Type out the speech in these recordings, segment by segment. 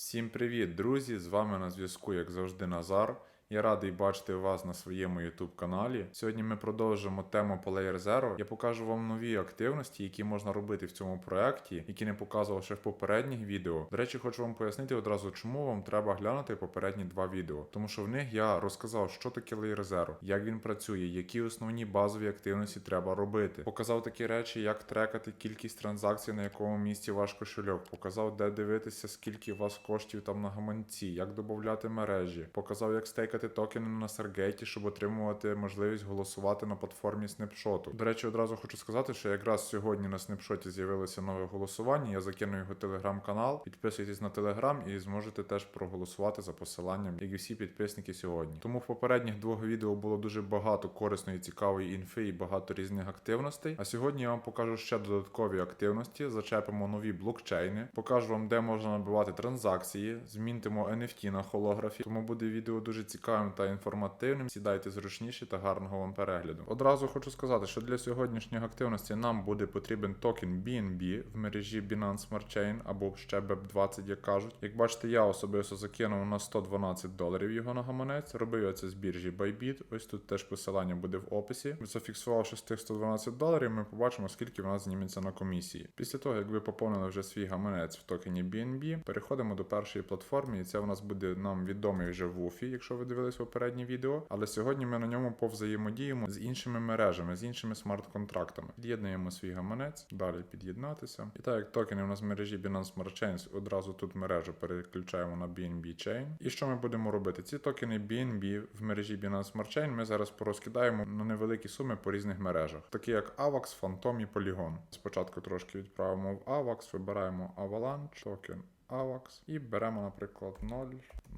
Всім привіт, друзі! З вами на зв'язку, як завжди, Назар. Я радий бачити вас на своєму YouTube каналі. Сьогодні ми продовжимо тему по Layer Zero. Я покажу вам нові активності, які можна робити в цьому проєкті, які не показував ще в попередніх відео. До речі, хочу вам пояснити одразу, чому вам треба глянути попередні два відео. Тому що в них я розказав, що таке Layer Zero, як він працює, які основні базові активності треба робити. Показав такі речі, як трекати кількість транзакцій, на якому місці ваш кошельок. Показав, де дивитися, скільки у вас коштів там на гаманці, як додати мережі. Показав, як стейкати токени на Сергейті, щоб отримувати можливість голосувати на платформі снапшоту. До речі, одразу хочу сказати, що якраз сьогодні на снапшоті з'явилося нове голосування. Я закину його телеграм-канал. Підписуйтесь на телеграм і зможете теж проголосувати за посиланням, як і всі підписники сьогодні. Тому в попередніх двох відео було дуже багато корисної, цікавої інфи і багато різних активностей. А сьогодні я вам покажу ще додаткові активності. Зачепимо нові блокчейни, покажу вам, де можна набивати транзакції, змінтимо NFT на холографі. Тому буде відео дуже цікавим та інформативним. Сідайте зручніше та гарного вам перегляду. Одразу хочу сказати, що для сьогоднішніх активностей нам буде потрібен токен BNB в мережі Binance Smart Chain або ще BEP20, як кажуть. Як бачите, я особисто закинув на 112 доларів його на гаманець. Робив я це з біржі Bybit. Ось тут теж посилання буде в описі. Зафіксувавши з тих 112 доларів, ми побачимо, скільки в нас зніметься на комісії. Після того, як ви поповнили вже свій гаманець в токені BNB, переходимо до першої платформи, і це у нас буде нам відомий вже в Уфі, якщо ви дивились попереднє відео. Але сьогодні ми на ньому повзаємодіємо з іншими мережами, з іншими смарт-контрактами. Під'єднуємо свій гаманець, далі під'єднатися. І так як токени у нас в мережі Binance Smart Chains, одразу тут мережу переключаємо на BNB Chain. І що ми будемо робити? Ці токени BNB в мережі Binance Smart Chain ми зараз порозкидаємо на невеликі суми по різних мережах, такі як AVAX, Phantom і Polygon. Спочатку трошки відправимо в AVAX, вибираємо Avalanche, токен AVAX і беремо, наприклад, 0.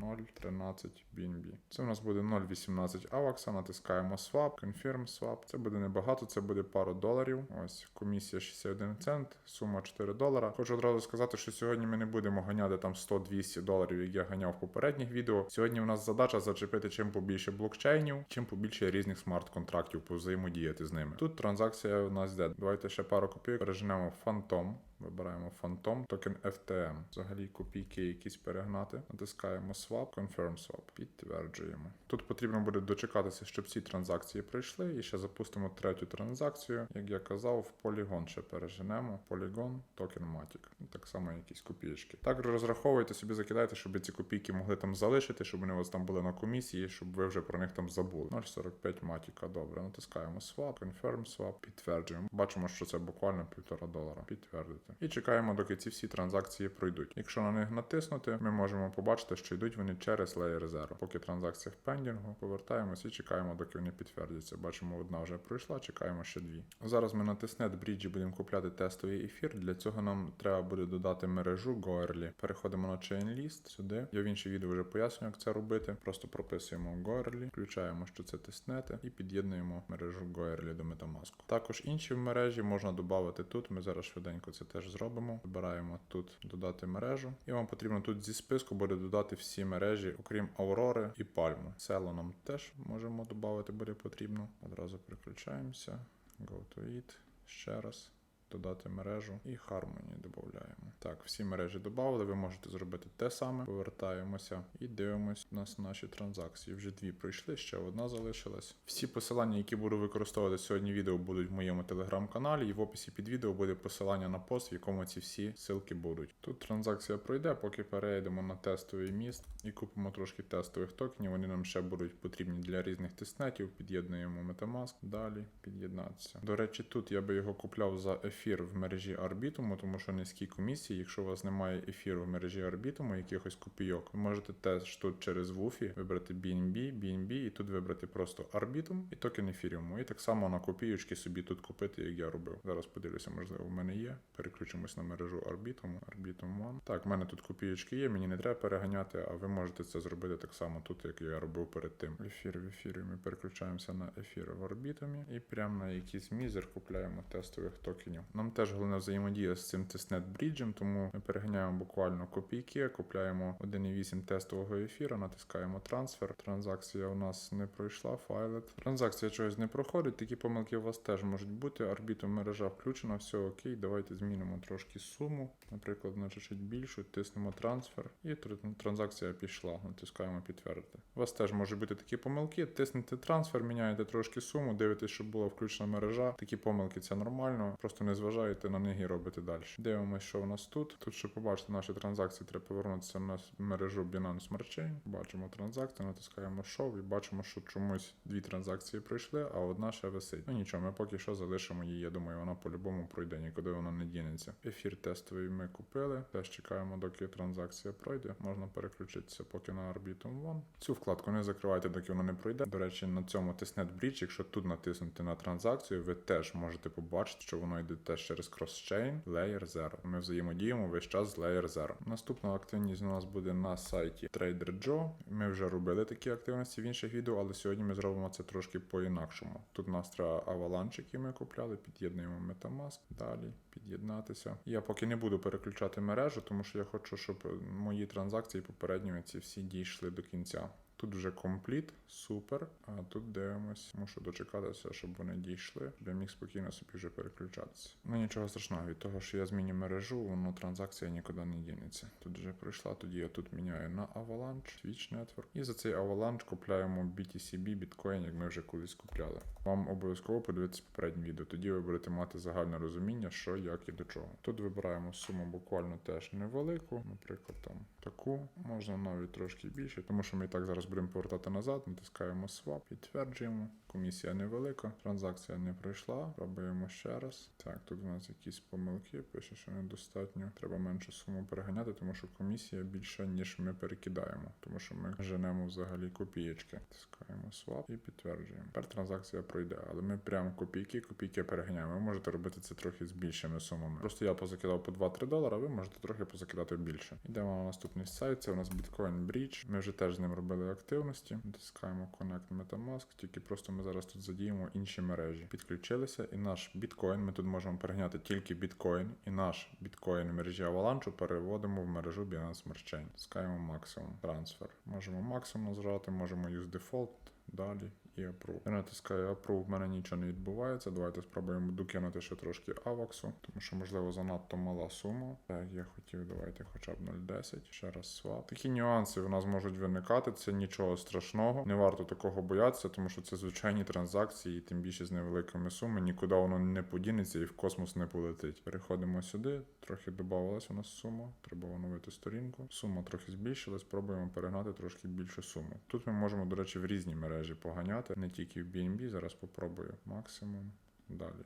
0.13 BNB. Це у нас буде 0.18 AVAX, натискаємо Swap, Confirm Swap. Це буде небагато, це буде пару доларів. Ось комісія 61 цент, сума 4 долара. Хочу одразу сказати, що сьогодні ми не будемо ганяти там 100-200 доларів, як я ганяв в попередніх відео. Сьогодні у нас задача зачепити чим побільше блокчейнів, чим побільше різних смарт-контрактів, повзаємодіяти з ними. Тут транзакція у нас йде. Давайте ще пару копійок переженемо Phantom. Вибираємо Phantom, токен FTM. Взагалі копійки якісь перегнати. Натискаємо Swap, Confirm Swap. Підтверджуємо. Тут потрібно буде дочекатися, щоб ці транзакції пройшли. І ще запустимо третю транзакцію. Як я казав, в Polygon ще переженемо. Polygon, токен Matic. Так само якісь копійки. Так розраховуйте собі, закидайте, щоб ці копійки могли там залишити, щоб вони у вас там були на комісії, щоб ви вже про них там забули. 0,45 Матіка. Добре. Натискаємо Swap, Confirm Swap, підтверджуємо. Бачимо, що це буквально півтора долара. Підтвердити. І чекаємо, доки ці всі транзакції пройдуть. Якщо на них натиснути, ми можемо побачити, що йдуть вони через Layer Zero. Поки транзакція в пендінгу, повертаємось і чекаємо, доки вони підтвердяться. Бачимо, одна вже пройшла, чекаємо ще дві. Зараз ми на тестнет бріджі будемо купляти тестовий ефір. Для цього нам треба буде додати мережу Goerli. Переходимо на ChainList сюди. Я в інші відео вже пояснюю, як це робити. Просто прописуємо Goerli, включаємо, що це тестнети, і під'єднуємо мережу Goerli до Metamask. Також інші в мережі можна додати тут. Ми зараз швиденько це теж зробимо. Вибираємо тут додати мережу, і вам потрібно тут зі списку буде додати всі мережі, окрім Аврори і Пальму. Село нам теж можемо додати, буде потрібно. Одразу переключаємося. Go to it. Ще раз. Додати мережу і Harmony додаємо. Так, всі мережі додали. Ви можете зробити те саме. Повертаємося і дивимося у нас наші транзакції. Вже дві пройшли, ще одна залишилась. Всі посилання, які буду використовувати сьогодні, відео будуть в моєму телеграм-каналі, і в описі під відео буде посилання на пост, в якому ці всі ссылки будуть. Тут транзакція пройде, поки перейдемо на тестовий міст і купимо трошки тестових токенів. Вони нам ще будуть потрібні для різних тестнетів. Під'єднуємо Metamask, далі під'єднатися. До речі, тут я би його купляв за ефір в мережі Арбітуму, тому що низькі комісії. У вас немає ефіру в мережі Арбітуму, якихось копійок, ви можете теж тут через Вуфі вибрати BNB, BNB і тут вибрати просто Арбітум і токен ефіріуму. І так само на копійочки собі тут купити, як я робив. Зараз подивлюся, можливо, в мене є. Переключимось на мережу Арбітуму. Арбітум One. Так, в мене тут копійочки є, мені не треба переганяти, а ви можете це зробити так само тут, як я робив перед тим. Ефір в ефірі переключаємося на ефір в Арбітумі і прямо на якийсь мізер купляємо тестових токенів. Нам теж головне взаємодія з цим тестнет бріджем, тому ми переганяємо буквально копійки, купляємо 1,8 тестового ефіра, натискаємо трансфер. Транзакція у нас не пройшла, файлет. Транзакція чогось не проходить. Такі помилки у вас теж можуть бути. Арбітом мережа включена, все окей. Давайте змінимо трошки суму. Наприклад, на чуть більшу, тиснемо трансфер, і транзакція пішла. Натискаємо підтвердити. У вас теж можуть бути такі помилки. Тиснете трансфер, міняєте трошки суму, дивитесь, щоб була включена мережа. Такі помилки це нормально. Просто не зважаєте на них і робите далі. Дивимося, що у нас тут. Тут, щоб побачити наші транзакції, треба повернутися на мережу Binance Smart Chain. Бачимо транзакцію, натискаємо Show і бачимо, що чомусь дві транзакції пройшли, а одна ще висить. Ну нічого, ми поки що залишимо її. Я думаю, вона по-любому пройде, нікуди вона не дінеться. Ефір тестовий ми купили. Теж чекаємо, доки транзакція пройде. Можна переключитися поки на Arbitum One. Цю вкладку не закривайте, доки вона не пройде. До речі, на цьому тестнет Bridge, якщо тут натиснути на транзакцію, ви теж можете побачити, що воно йде теж через Cross-Chain Layer 0. Ми взаємодіємо весь час з Layer 0. Наступна активність у нас буде на сайті TraderJoe. Ми вже робили такі активності в інших відео, але сьогодні ми зробимо це трошки по-інакшому. Тут у нас треба Avalanche, який ми купляли, під'єднуємо Metamask. Далі під'єднатися. Я поки не буду переключати мережу, тому що я хочу, щоб мої транзакції попередніми ці всі дійшли до кінця. Тут вже компліт, супер. А тут дивимось, мушу дочекатися, щоб вони дійшли, я міг спокійно собі вже переключатися. Ну нічого страшного, від того, що я зміню мережу, воно транзакція нікуди не дінеться. Тут вже пройшла, тоді я тут міняю на Avalanche, Switch Network. І за цей Avalanche купляємо BTCB, біткоін, як ми вже колись купляли. Вам обов'язково подивитися попереднє відео, тоді ви будете мати загальне розуміння, що, як і до чого. Тут вибираємо суму буквально теж невелику, наприклад, там таку, можна навіть трошки більше, тому що ми і так зараз будемо повертати назад, натискаємо swap, підтверджуємо. Комісія невелика, транзакція не пройшла. Пробуємо ще раз. Так, тут у нас якісь помилки, пише, що недостатньо. Треба меншу суму переганяти, тому що комісія більша, ніж ми перекидаємо, тому що ми женемо взагалі копієчки. Тискаємо swap і підтверджуємо. Тепер транзакція пройде, але ми прямо копійки, копійки переганяємо. Ви можете робити це трохи з більшими сумами. Просто я позакидав по 2-3 долара, ви можете трохи позакидати більше. Йдемо на наступний сайт. Це у нас Bitcoin Bridge. Ми вже теж з ним робили активності. Натискаємо Connect Metamask, тільки просто ми зараз тут задіємо інші мережі. Підключилися, і наш біткоін. Ми тут можемо переганяти тільки біткоін, і наш біткоін в мережі Avalanche переводимо в мережу Binance Smart Chain. Тискаємо максимум трансфер. Можемо максимум нажати, можемо use default. Далі і approve. Я натискаю approve, в мене нічого не відбувається. Давайте спробуємо докинути ще трошки аваксу, тому що, можливо, занадто мала сума. Так, я хотів, давайте хоча б 0,10. Ще раз свап. Такі нюанси в нас можуть виникати. Це нічого страшного. Не варто такого боятися, тому що це звичайні транзакції, тим більше з невеликими сумами. Нікуди воно не подінеться і в космос не полетить. Переходимо сюди. Трохи додавалась у нас сума. Треба оновити сторінку. Сума трохи збільшилась. Пробуємо перегнати трошки більшу суму. Тут ми можемо, до речі, в різні мережі поганяти, не тільки в BNB. Зараз попробую максимум. Далі.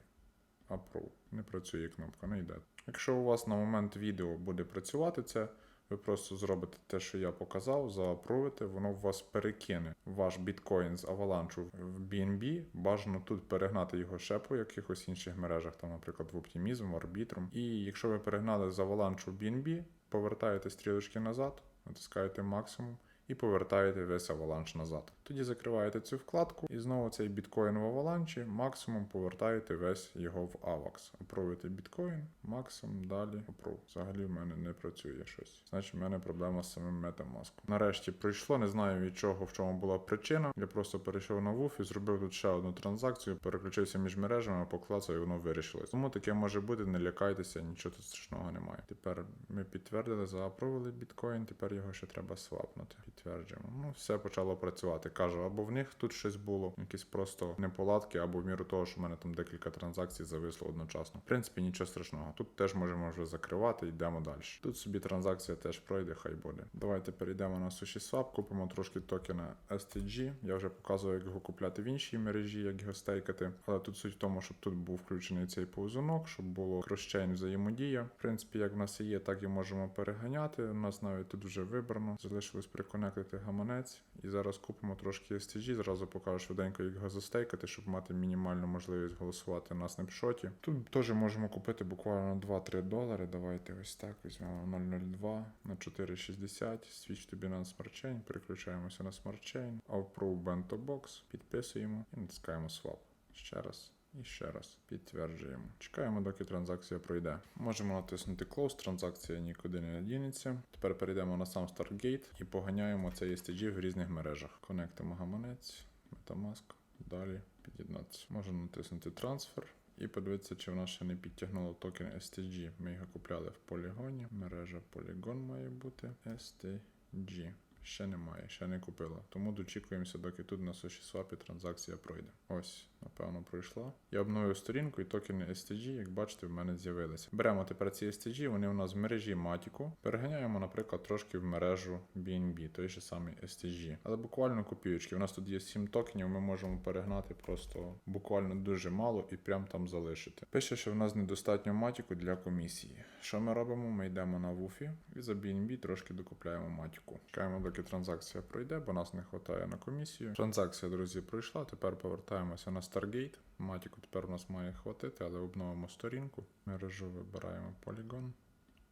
Approve. Не працює кнопка, не йде. Якщо у вас на момент відео буде працювати це, ви просто зробите те, що я показав, заапрувите, воно в вас перекине ваш біткоін з Avalanche в BNB. Бажано тут перегнати його ще по якихось інших мережах, там, наприклад, в Optimism, в Arbitrum. І якщо ви перегнали з Avalanche в BNB, повертаєте стрілочки назад, натискаєте максимум. І повертаєте весь Avalanche назад. Тоді закриваєте цю вкладку і знову цей біткоін в Avalanche, максимум повертаєте весь його в AVAX. Опровите біткоін, максимум, далі опров. Взагалі в мене не працює щось. Значить, в мене проблема з самим Metamask. Нарешті пройшло, не знаю від чого, в чому була причина. Я просто перейшов на WUF і зробив тут ще одну транзакцію, переключився між мережами, поклацав і воно вирішилось. Тому таке може бути, не лякайтеся, нічого тут страшного немає. Тепер ми підтвердили, заапровили біткоін, тепер його ще треба свапнути. Підтверджуємо. Ну, все почало працювати. Кажу, або в них тут щось було, якісь просто неполадки, або в міру того, що в мене там декілька транзакцій зависло одночасно. В принципі, нічого страшного. Тут теж можемо вже закривати, йдемо далі. Тут собі транзакція теж пройде, хай буде. Давайте перейдемо на SushiSwap, купимо трошки токена STG. Я вже показував, як його купляти в іншій мережі, як його стейкати. Але тут суть в тому, щоб тут був включений цей повзунок, щоб було кросчейн взаємодія. В принципі, як в нас і є, так і можемо переганяти. У нас навіть тут вже вибрано. Залишилось приконектити гаманець. І зараз купимо трошки STG, зразу покажу швиденько, як його застейкати, щоб мати мінімальну можливість голосувати на снапшоті. Тут теж можемо купити буквально 2-3 долари. Давайте ось так візьмемо 0,02 на 4,60. Switch to Binance Smart Chain, переключаємося на Chain, Approve Bento Box, підписуємо і натискаємо Swap. Ще раз. І ще раз підтверджуємо. Чекаємо, доки транзакція пройде. Можемо натиснути Close, транзакція нікуди не дінеться. Тепер перейдемо на сам Stargate і поганяємо цей STG в різних мережах. Конектимо гаманець, Metamask, далі під'єднатися. Можемо натиснути трансфер. І подивитися, чи в нас ще не підтягнуло токен STG. Ми його купляли в полігоні. Мережа Polygon має бути STG. Ще немає, ще не купила. Тому дочікуємося, доки тут на SushiSwap транзакція пройде. Ось, напевно, пройшла. Я обновив сторінку і токени STG, як бачите, в мене з'явилися. Беремо тепер ці STG, вони у нас в мережі Матіку. Переганяємо, наприклад, трошки в мережу BNB, той же самий STG. Але буквально копійочки. У нас тут є 7 токенів, ми можемо перегнати просто буквально дуже мало і прям там залишити. Пише, що в нас недостатньо матіку для комісії. Що ми робимо? Ми йдемо на Вуфі і за BNB трошки докупляємо матіку. Чекаємо, доки транзакція пройде, бо нас не вистачає на комісію. Транзакція, друзі, пройшла. Тепер повертаємося на Stargate. Матіку тепер у нас має хватити, але обновимо сторінку. Мережу вибираємо Polygon,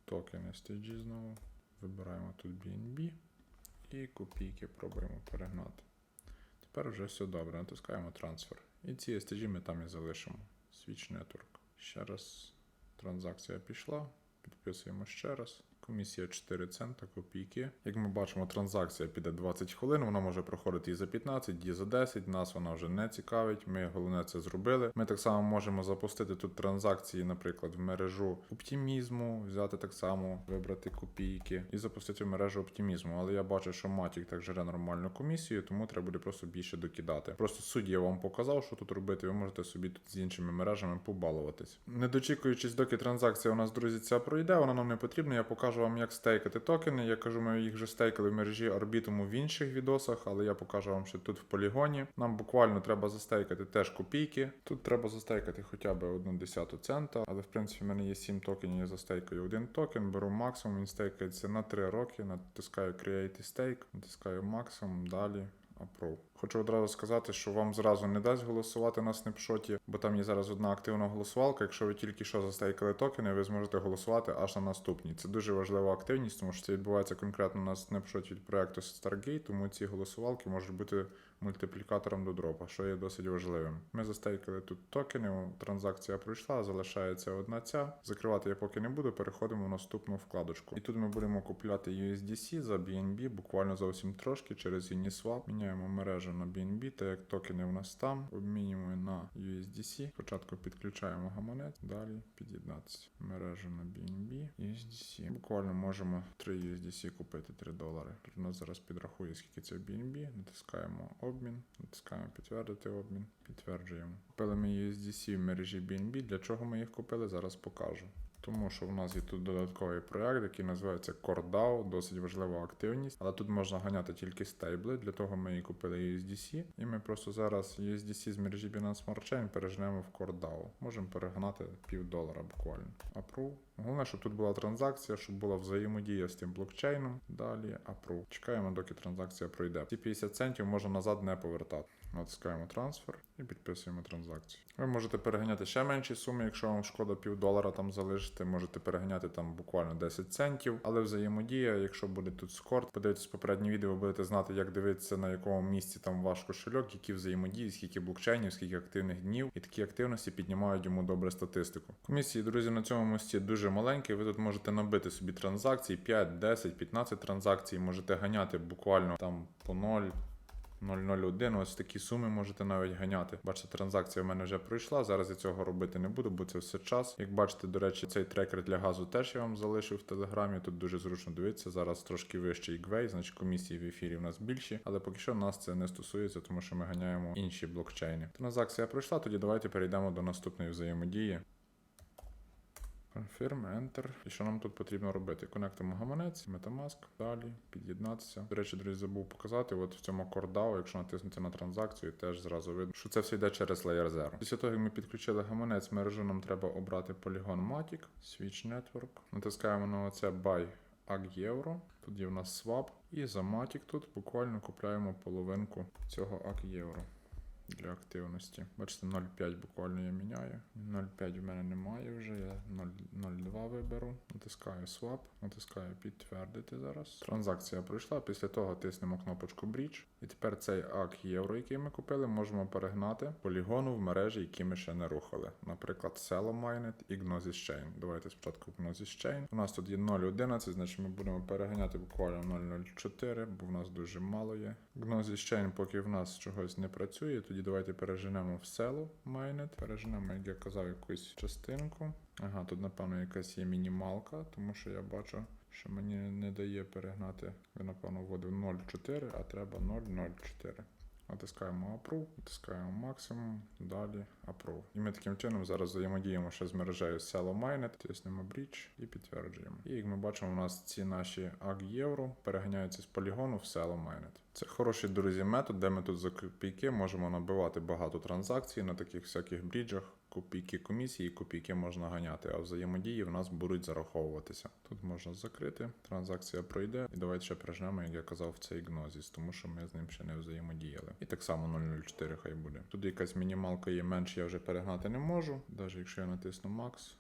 токен STG знову. Вибираємо тут BNB і копійки пробуємо перегнати. Тепер вже все добре, натискаємо трансфер. І ці STG ми там і залишимо. Switch Network. Ще раз транзакція пішла. Підписуємо ще раз. Комісія 4 цента, копійки. Як ми бачимо, транзакція піде 20 хвилин, вона може проходити і за 15, і за 10. Нас вона вже не цікавить. Ми головне це зробили. Ми так само можемо запустити тут транзакції, наприклад, в мережу оптимізму, взяти так само, вибрати копійки і запустити в мережу оптимізму. Але я бачу, що Матік так жере нормальну комісію, тому треба буде просто більше докидати. Просто судді я вам показав, що тут робити. Ви можете собі тут з іншими мережами побалуватись. Не дочікуючись, доки транзакція у нас, друзі, ця пройде, вона нам не потрібна. Я покажу вам, як стейкати токени. Я кажу, ми їх вже стейкали в мережі Orbitum в інших відосах, але я покажу вам ще тут в полігоні. Нам буквально треба застейкати теж копійки. Тут треба застейкати хоча б одну десяту цента, але в принципі в мене є 7 токенів, я застейкаю один токен, беру максимум, він стейкається на 3 роки, натискаю Create Stake, натискаю максимум, далі. Approve. Хочу одразу сказати, що вам зразу не дасть голосувати на снапшоті, бо там є зараз одна активна голосувалка. Якщо ви тільки що застейкали токени, ви зможете голосувати аж на наступній. Це дуже важлива активність, тому що це відбувається конкретно на снапшоті від проекту Stargate, тому ці голосувалки можуть бути мультиплікатором до дропа, що є досить важливим. Ми застейкали тут токени, транзакція пройшла, залишається одна ця. Закривати я поки не буду, переходимо в наступну вкладочку. І тут ми будемо купляти USDC за BNB, буквально зовсім трошки через Uniswap. Міняємо мережу на BNB, так як токени у нас там, обмінюємо на USDC. Спочатку підключаємо гаманець, далі під'єднатися. Мережу на BNB, USDC. Буквально можемо 3 USDC купити 3 долари. Воно зараз підрахує, скільки це BNB. Натискаємо обмін, натискаємо підтвердити обмін, підтверджуємо. Купили ми USDC в мережі BNB. Для чого ми їх купили? Зараз покажу. Тому що в нас є тут додатковий проект, який називається CoreDAO, досить важлива активність, але тут можна ганяти тільки стейбли, для того ми і купили USDC, і ми просто зараз USDC з мережі Binance Smart Chain пережнемо в CoreDAO. Можемо перегнати пів долара буквально. Approve. Головне, щоб тут була транзакція, щоб була взаємодія з тим блокчейном. Далі Approve. Чекаємо, доки транзакція пройде. Ці 50 центів можна назад не повертати. Натискаємо трансфер і підписуємо транзакцію. Ви можете переганяти ще менші суми, якщо вам шкода пів долара там залишити, можете переганяти там буквально 10 центів. Але взаємодія, якщо буде тут скорт, подивитесь попереднє відео, будете знати, як дивитися на якому місці там ваш кошельок, які взаємодії, скільки блокчейнів, скільки активних днів, і такі активності піднімають йому добре статистику. Комісії, друзі, на цьому мості дуже маленькі. Ви тут можете набити собі транзакцій 5, 10, 15 транзакцій, можете ганяти буквально там по 0. 001, ось такі суми можете навіть ганяти. Бачите, транзакція в мене вже пройшла. Зараз я цього робити не буду, бо це все час. Як бачите, до речі, цей трекер для газу теж я вам залишив в телеграмі. Тут дуже зручно дивитися. Зараз трошки вищий гвей, значить комісії в ефірі в нас більші, але поки що нас це не стосується, тому що ми ганяємо інші блокчейни. Транзакція пройшла, тоді давайте перейдемо до наступної взаємодії. Confirm, Enter. І що нам тут потрібно робити? Конектимо гаманець, Metamask, далі, під'єднатися. До речі, друзі, забув показати. От в цьому CoreDAO, якщо натиснути на транзакцію, теж зразу видно, що це все йде через Layer 0. Після того, як ми підключили гаманець, мережу нам треба обрати Polygon Matic, Switch Network. Натискаємо на оце Buy AG Євро. Тут є в нас swap. І за Matic тут буквально купляємо половинку цього AG Євро. Для активності. Бачите, 0,5 буквально я міняю. 0,5 в мене немає вже. Я 0,2 виберу. Натискаю Swap, натискаю підтвердити зараз. Транзакція пройшла. Після того тиснемо кнопочку Bridge. І тепер цей АК євро, який ми купили, можемо перегнати полігону в мережі, які ми ще не рухали. Наприклад, Celomine і Gnosis Chain. Давайте спочатку Gnosis Chain. У нас тут є 0,11, значить ми будемо переганяти буквально 0,04, бо в нас дуже мало є. Gnosis Chain, поки в нас чогось не працює, тоді давайте переженемо в селу Майнет. Переженемо, як я казав, якусь частинку. Ага, тут, напевно, якась є мінімалка, тому що я бачу, що мені не дає перегнати. Він, напевно, вводив 0,4, а треба 0,04. Натискаємо Approve, натискаємо максимум, далі Approve. І ми таким чином зараз взаємодіємо ще з мережею Cello Mainnet, тиснемо Bridge і підтверджуємо. І як ми бачимо, у нас ці наші AG євро переганяються з полігону в Cello Mainnet. Це хороший, друзі, метод, де ми тут за копійки можемо набивати багато транзакцій на таких всяких бріджах. Копійки комісії, копійки можна ганяти, а взаємодії в нас будуть зараховуватися. Тут можна закрити, транзакція пройде. І давайте ще прижнемо, як я казав, в цей гнозіс, тому що ми з ним ще не взаємодіяли. І так само 004 хай буде. Тут якась мінімалка є менше, я вже перегнати не можу. Навіть якщо я натисну Max,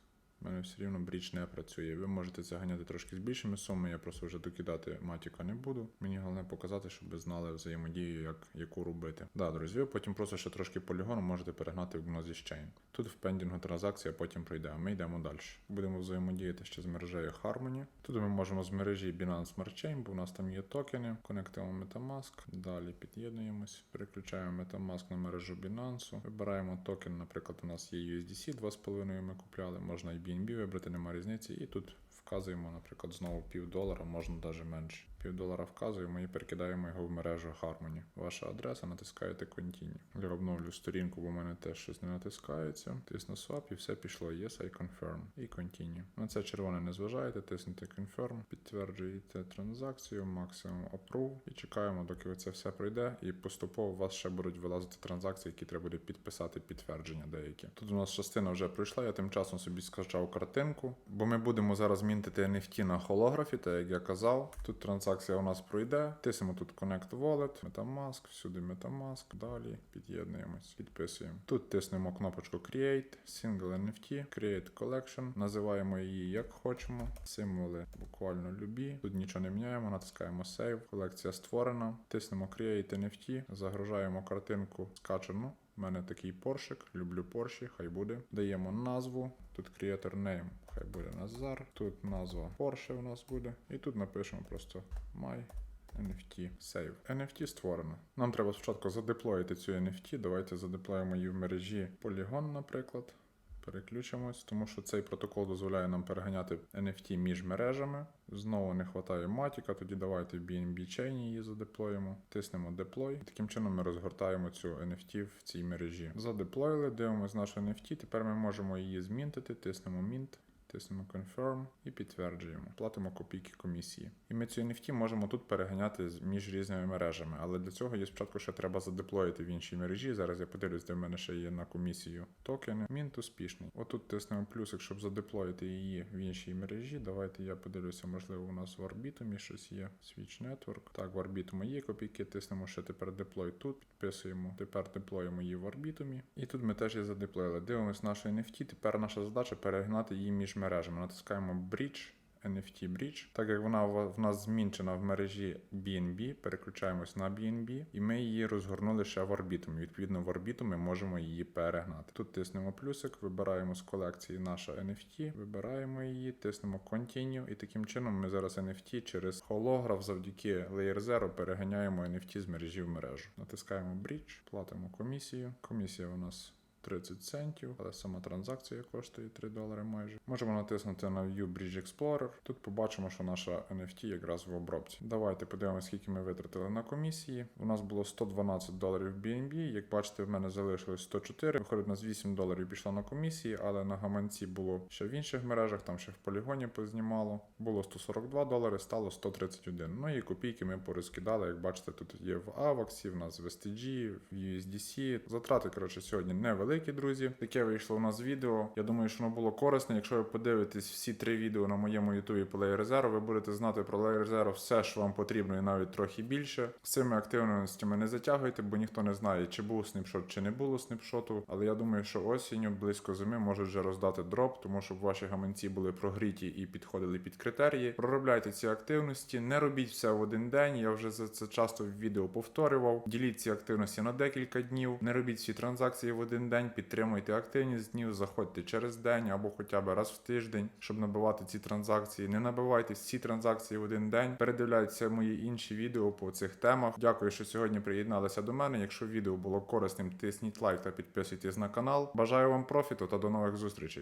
мене все рівно бріч не працює. Ви можете це ганяти трошки з більшими сумами, я просто вже докидати матіка не буду. Мені головне показати, щоб ви знали взаємодію, як яку робити. Да, друзі, ви потім просто ще трошки полігону можете перегнати в Gnosis Chain. Тут в пендінгу транзакція потім пройде, а ми йдемо далі. Будемо взаємодіяти ще з мережею Harmony. Тут ми можемо з мережі Binance Smart Chain, бо у нас там є токени. Конектуємо Metamask, далі під'єднуємось, переключаємо Metamask на мережу Binance, вибираємо токен, наприклад, у нас є USDC 2,5 ми купляли, можна і BNB вибрати, немає різниці. І тут вказуємо, наприклад, знову пів долара, можна навіть менше. Пів долара вказуємо і перекидаємо його в мережу Harmony. Ваша адреса, натискаєте Continue. Я обновлю сторінку, бо в мене теж щось не натискається. Тисну Swap і все пішло. Yes, I confirm. І Continue. На це червоне не зважаєте, тиснете Confirm, підтверджуєте транзакцію, максимум Approve і чекаємо, доки це все пройде. І поступово у вас ще будуть вилазити транзакції, які треба буде підписати підтвердження деякі. Тут у нас частина вже пройшла, я тим часом собі скачав картинку, бо ми будемо зараз мінтити NFT на холографі, так як я казав. Тут транзакція у нас пройде. Тиснемо тут Connect Wallet, Metamask, всюди Metamask. Далі під'єднуємось, підписуємо. Тут тиснемо кнопочку Create, Single NFT, Create Collection. Називаємо її як хочемо. Символи буквально любі. Тут нічого не міняємо, натискаємо Save. Колекція створена. Тиснемо Create NFT, загружаємо картинку скачану. У мене такий поршик, люблю порші, хай буде. Даємо назву. Тут creator name, хай буде Назар. Тут назва Porsche у нас буде. І тут напишемо просто my NFT Save. NFT створено. Нам треба спочатку задеплоїти цю NFT. Давайте задеплоїмо її в мережі Polygon, наприклад. Переключимось, тому що цей протокол дозволяє нам переганяти NFT між мережами. Знову не вистачає матіка, тоді давайте в BNB Chain її задеплоїмо. Тиснемо Deploy. Таким чином ми розгортаємо цю NFT в цій мережі. Задеплоїли, дивимось нашу NFT. Тепер ми можемо її змінтити, тиснемо Mint. Тиснемо Confirm і підтверджуємо. Платимо копійки комісії. І ми цю NFT можемо тут переганяти між різними мережами. Але для цього є спочатку ще треба задеплоїти в іншій мережі. Зараз я подивлюсь, де в мене ще є на комісію токени. Мінт успішний. Отут тиснемо плюсик, щоб задеплоїти її в іншій мережі. Давайте я подивлюся, можливо, у нас в Арбітумі щось є. Switch Network. Так, в Арбітумі є копійки. Тиснемо ще тепер деплой тут. Підписуємо. Тепер деплоїмо її в Арбітумі. І тут ми теж її задеплоїли. Дивимось нашу NFT. Тепер наша задача перегнати її між мережами. Натискаємо Bridge. NFT Bridge. Так як вона в нас змінчена в мережі BNB, переключаємось на BNB, і ми її розгорнули ще в Arbitum. Відповідно, в Arbitum ми можемо її перегнати. Тут тиснемо плюсик, вибираємо з колекції наша NFT, вибираємо її, тиснемо Continue, і таким чином ми зараз NFT через холограф завдяки Layer Zero переганяємо NFT з мережі в мережу. Натискаємо Bridge, платимо комісію. Комісія у нас 30 центів, але сама транзакція коштує 3 долари майже. Можемо натиснути на View Bridge Explorer. Тут побачимо, що наша NFT якраз в обробці. Давайте подивимося, скільки ми витратили на комісії. У нас було 112 доларів BNB. Як бачите, в мене залишилось 104. Виходить, у нас 8 доларів пішло на комісії, але на гаманці було ще в інших мережах, там ще в полігоні познімало. Було 142 долари, стало 131. Ну і копійки ми порозкидали. Як бачите, тут є в AVAX, в нас в STG, в USDC. Затрати, коротше, сьогодні невеликі. Великі, друзі. Таке вийшло у нас відео. Я думаю, що воно було корисне. Якщо ви подивитесь всі три відео на моєму ютубі по Layer Zero, ви будете знати про Layer Zero все, що вам потрібно, і навіть трохи більше. З цими активностями не затягуйте, бо ніхто не знає, чи був сніпшот, чи не було сніпшоту. Але я думаю, що осінню близько зими можуть вже роздати дроп, тому щоб ваші гаманці були прогріті і підходили під критерії. Проробляйте ці активності, не робіть все в один день. Я вже за це часто в відео повторював. Діліть ці активності на декілька днів. Не робіть всі транзакції в один день. Підтримуйте активність днів, заходьте через день або хоча б раз в тиждень, щоб набивати ці транзакції. Не набивайте всі транзакції в один день. Передивляйтеся мої інші відео по цих темах. Дякую, що сьогодні приєдналися до мене. Якщо відео було корисним, тисніть лайк та підписуйтесь на канал. Бажаю вам профіту та до нових зустрічей.